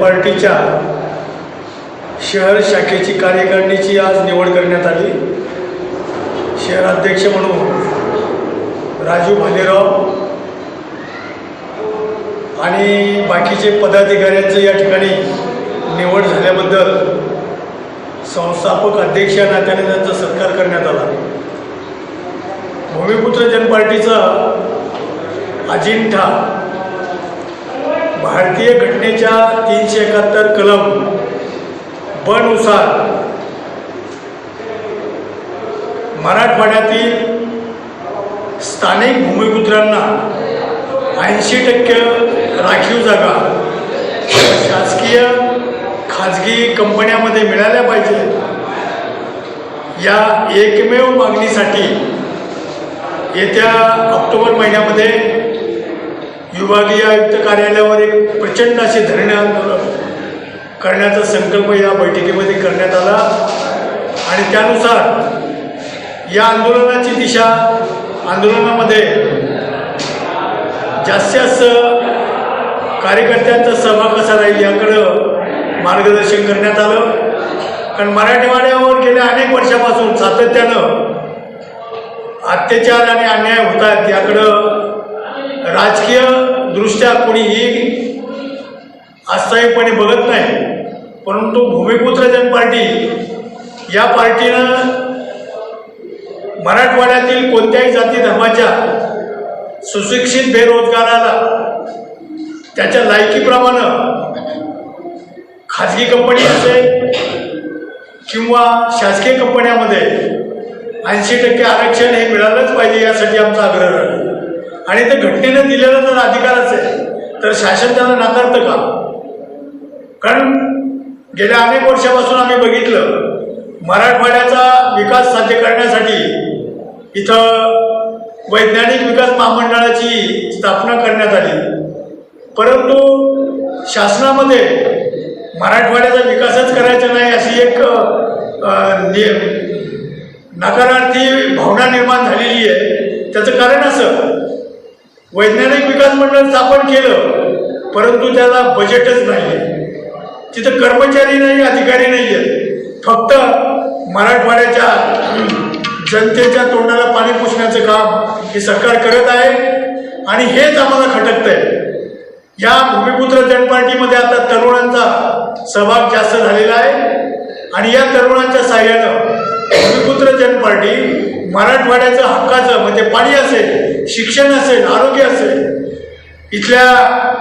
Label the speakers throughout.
Speaker 1: पार्टीच्या शहर शाखेची कार्यकारिणीची आज निवड करण्यात आली. शहराध्यक्ष म्हणून राजू भालेराव आणि बाकीचे पदाधिकाऱ्यांचं या ठिकाणी निवड झाल्याबद्दल संस्थापक अध्यक्ष या नात्याने त्यांचा सत्कार करण्यात आला. भूमिपुत्र जन पार्टीचा अजिंठा भारतीय घटनेच्या तीनशे एकाहत्तर कलम बनुसार मराठवाड्यातील स्थानिक भूमिपुत्रांना ऐंशी टक्के राखीव जागा शासकीय खाजगी कंपन्यामध्ये मिळाल्या पाहिजे. या एकमेव मागणीसाठी येत्या ऑक्टोबर महिन्यामध्ये विभागीय आयुक्त कार्यालयावर एक प्रचंड असे धरणे आंदोलन करण्याचा संकल्प या बैठकीमध्ये करण्यात आला. आणि त्यानुसार या आंदोलनाची दिशा आंदोलनामध्ये जास्तीत जास्त कार्यकर्त्यांचा सहभाग कसा राहील याकडं मार्गदर्शन करण्यात आलं. कारण मराठवाड्यावर गेल्या अनेक वर्षापासून सातत्यानं अत्याचार आणि अन्याय होत आहेत याकडं राजकीय दृष्ट्या कोणीही अस्थायीपणे बघत नाही. परंतु भूमिपुत्र जनपार्टी या पार्टीनं मराठवाड्यातील कोणत्याही जाती धर्माच्या सुशिक्षित बेरोजगाराला त्याच्या लायकीप्रमाणे खाजगी कंपनी असेल किंवा शासकीय कंपन्यामध्ये ऐंशी टक्के आरक्षण हे मिळालंच पाहिजे यासाठी आमचा आग्रह राहील आणि ते घटनेनं दिलेला जर अधिकारच आहे तर शासन त्याला नाकारतं का? कारण गेल्या अनेक वर्षापासून आम्ही बघितलं मराठवाड्याचा विकास साध्य करण्यासाठी इथं वैज्ञानिक विकास महामंडळाची स्थापना करण्यात आली. परंतु शासनामध्ये मराठवाड्याचा विकासच करायचा नाही अशी एक नकारार्थी भावना निर्माण झालेली आहे. त्याचं कारण असं वैज्ञानिक विकास मंडळ स्थापन केलं परंतु त्याला बजेटच नाही तिथं कर्मचारी नाही अधिकारी नाही आहेत फक्त मराठवाड्याच्या जनतेच्या तोंडाला पाणी पुसण्याचं काम हे सरकार करत आहे आणि हेच आम्हाला खटकत आहे या भूमिपुत्र जनपार्टीमध्ये आता तरुणांचा सहभाग जास्त झालेला आहे आणि या तरुणांच्या साह्यानं भूमिपुत्र जनपार्टी मराठवाड्याचं हक्काचं म्हणजे पाणी असेल शिक्षण असेल आरोग्य असेल इथल्या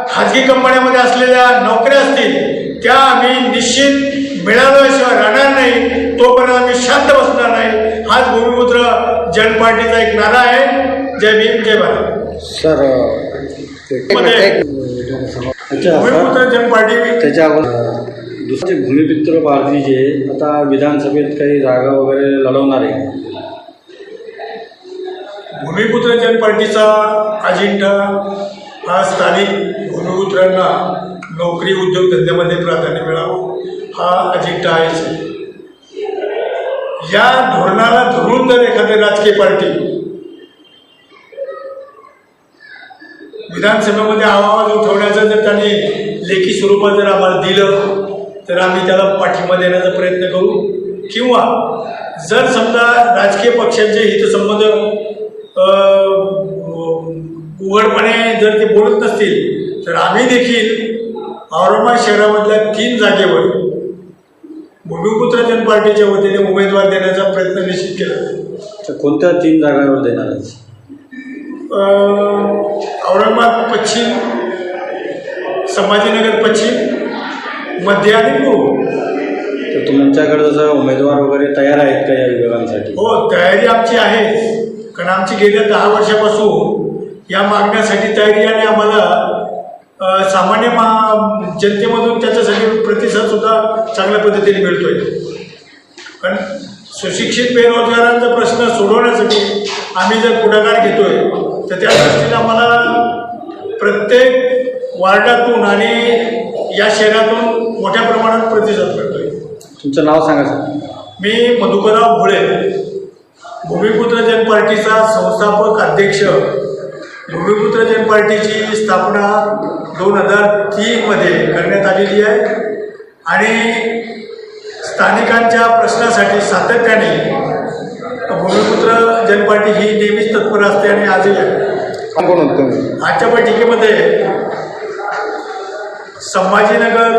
Speaker 1: खाजगी कंपन्यामध्ये असलेल्या नोकऱ्या असतील त्या आम्ही निश्चित मिळाल्याशिवाय राहणार नाही. तोपर्यंत आम्ही शांत बसणार नाही. हाच भूमिपुत्र जनपार्टीचा एक नारा आहे. जय भीम जय भारत.
Speaker 2: सर
Speaker 1: भूमिपुत्र जनपार्टी
Speaker 2: त्याच्या अगोदर दुसरे भूमिपुत्र पार्टी जे आता विधानसभेत काही जागा वगैरे लढवणार आहे
Speaker 1: भूमिपुत्र जनपार्टीचा अजेंडा हा स्थानिक भूमिपुत्रांना नोकरी उद्योगधंद्यामध्ये प्राधान्य मिळावं हा अजेंडा आहे या धोरणाला धरून जर एखादी राजकीय पार्टी विधानसभेमध्ये आवाज उठवण्याचं जर त्यांनी लेखी स्वरूपात जर आम्हाला दिलं तर आम्ही त्याला पाठिंबा देण्याचा प्रयत्न करू. किंवा जर समजा राजकीय पक्षांचे हितसंबंध उघडपणे जर ते बोलत नसतील तर आम्ही देखील औरंगाबाद शहरामधल्या तीन जागेवर भूमिपुत्र जनपार्टीच्या वतीने उमेदवार देण्याचा प्रयत्न निश्चित केला.
Speaker 2: कोणत्या तीन जागांवर देणार
Speaker 1: औरंगाबाद पश्चिम संभाजीनगर पश्चिम मध्य आणि पूर्व.
Speaker 2: तर तुमच्याकडे जसं उमेदवार वगैरे तयार आहेत का या विभागांसाठी?
Speaker 1: हो तयारी आमची आहे. कारण आमची गेल्या दहा वर्षापासून या मागण्यासाठी तयारी आणि आम्हाला सामान्य मा जनतेमधून त्याच्यासाठी प्रतिसाद सुद्धा चांगल्या पद्धतीने मिळतोय. कारण सुशिक्षित बेरोजगारांचा प्रश्न सोडवण्यासाठी आम्ही जर पुढाकार घेतोय तर त्या दृष्टीने आम्हाला प्रत्येक वार्डातून आणि या शहरातून मोठ्या प्रमाणात प्रतिसाद मिळतोय.
Speaker 2: तुमचं नाव सांगा सर.
Speaker 1: मी मधुकरराव भोळे. भूमिपुत्र जनपार्टीचा संस्थापक अध्यक्ष. भूमिपुत्र जन पार्टीची स्थापना दोन हजार तीनमध्ये करण्यात आलेली आहे. आणि स्थानिकांच्या प्रश्नासाठी सातत्याने भूमिपुत्र जन पार्टी ही नेहमीच तत्पर असते आणि आजही आजच्या बैठकीमध्ये संभाजीनगर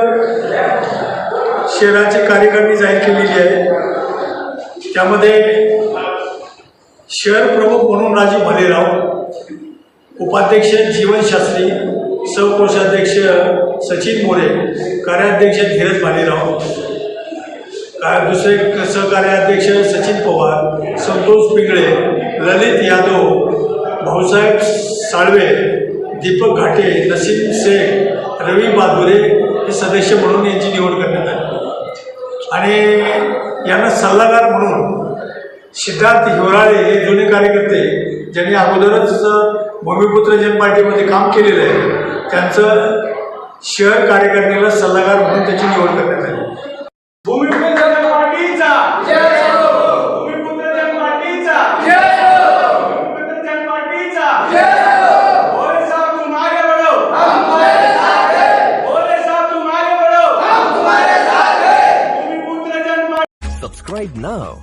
Speaker 1: शहराची कार्यकारिणी जाहीर केलेली आहे. त्यामध्ये शहर प्रमुख म्हणून राजे भलेराव उपाध्यक्ष जीवनशास्त्री सहकोषाध्यक्ष सचिन मोरे कार्याध्यक्ष धीरज भालेराव का दुसरे सहकार्याध्यक्ष सचिन पवार संतोष पिंगळे ललित यादव भाऊसाहेब साळवे दीपक घाटे नसीम शेख रवी बादुरे हे सदस्य म्हणून यांची निवड करण्यात आली. आणि यांना सल्लागार म्हणून सिद्धार्थ हिवराळे हे जुने कार्यकर्ते ज्यांनी अगोदरच भूमिपुत्र जन पार्टीमध्ये काम केलेलं आहे त्यांचं शहर कार्यकारिणीला सल्लागार म्हणून त्याची निवड करण्यात आली.
Speaker 3: भूमिपुत्र जन पार्टीचा! भूमिपुत्र जन पार्टीचा भूमिपुत्र जन पार्टीचा
Speaker 4: Subscribe now.